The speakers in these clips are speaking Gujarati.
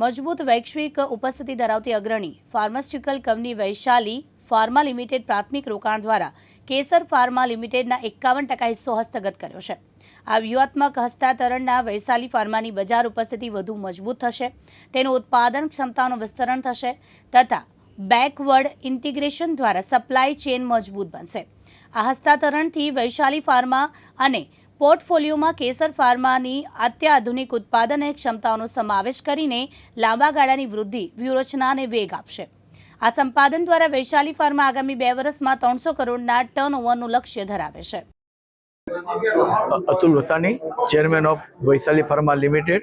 મજબૂત વૈશ્વિક ઉપસ્થિતિ ધરાવતી અગ્રણી pharmaceutical company Vaishali pharma limited પ્રાથમિક રોકાણ દ્વારા કેસર ફાર્મા લિમિટેડના એકાવન ટકા હિસ્સો હસ્તગત કર્યો છે. આ વ્યૂહાત્મક હસ્તાંતરણના વૈશાલી ફાર્માની બજાર ઉપસ્થિતિ વધુ મજબૂત થશે. તેનું ઉત્પાદન ક્ષમતાનું વિસ્તરણ થશે તથા બેકવર્ડ ઇન્ટિગ્રેશન દ્વારા સપ્લાય ચેન મજબૂત બનશે. આ હસ્તાંતરણથી વૈશાલી ફાર્મા અને પોર્ટફોલિયોમાં કેસર ફાર્માની અત્યાધુનિક ઉત્પાદન અને ક્ષમતાઓનો સમાવેશ કરીને લાંબા ગાળાની વૃદ્ધિ વ્યૂહરચનાને વેગ આપશે. આ સંપાદન દ્વારા વૈશાલી ફાર્મા આગામી બે વર્ષમાં ત્રણસો કરોડના ટર્ન ઓવરનું લક્ષ્ય ધરાવે છે. Atul Vasani chairman of Vaishali pharma limited.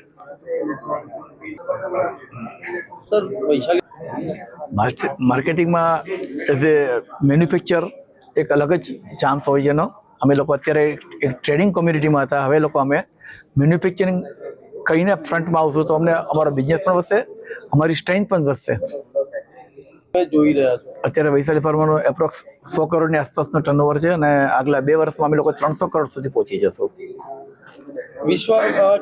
Sir Vaishali માર્કેટિંગમાં as a manufacture એક અલગ જ ચાન્સ હોય એનો. અમે લોકો અત્યારે એક ટ્રેડિંગ કોમ્યુનિટીમાં હતા. હવે લોકો અમે મેન્યુફેક્ચરિંગ કહીને ફ્રન્ટમાં આવશું તો અમને અમારો બિઝનેસ પણ વધશે અમારી સ્ટ્રેન્થ પણ વધશે. જોઈ રહ્યા છો. અત્યારે વૈશાલી ફાર્માનો એપ્રોક્સ સો કરોડની આસપાસનો ટર્નઓવર છે અને આગલા બે વર્ષમાં અમે લોકો ત્રણસો કરોડ સુધી પહોંચી જશું. વિશ્વ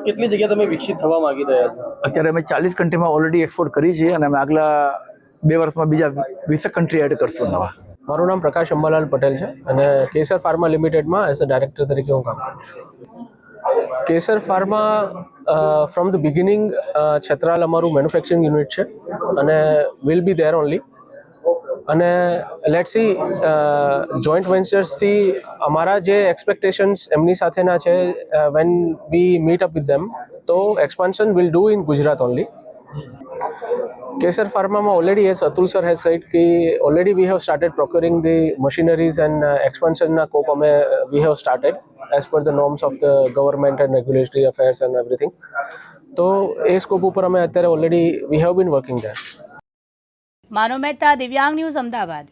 કેટલી જગ્યા તમે વિકસિત થવા માંગી રહ્યા છો? અત્યારે અમે ચાલીસ કન્ટ્રીમાં ઓલરેડી એક્સપોર્ટ કરી છે અને અમે આગલા બે વર્ષમાં બીજા વીસેક કન્ટ્રી એડ કરશું નવા. મારું નામ પ્રકાશ અંબાલાલ પટેલ છે અને કેસર ફાર્મા લિમિટેડમાં એઝ અ ડાયરેક્ટર તરીકે હું કામ કરું છું. Kesar pharma from the beginning Chhatral અમારું મેન્યુફેક્ચરિંગ યુનિટ છે અને વિલ બી ધેર ઓનલી અને લેટ સી જોઈન્ટ વેન્ચર્સથી અમારા જે એક્સપેક્ટેશન્સ એમની સાથેના છે when we meet up with them તો expansion will do in Gujarat only Kesar Pharma already, as Atul sir has said, ki already we have started procuring the machineries and uh, expansion na cope we have started as per the norms of the government and regulatory affairs and everything. તો એ સ્કોપ ઉપર અમે અત્યારે already we have been working there Manav Mehta Divyang news Ahmedabad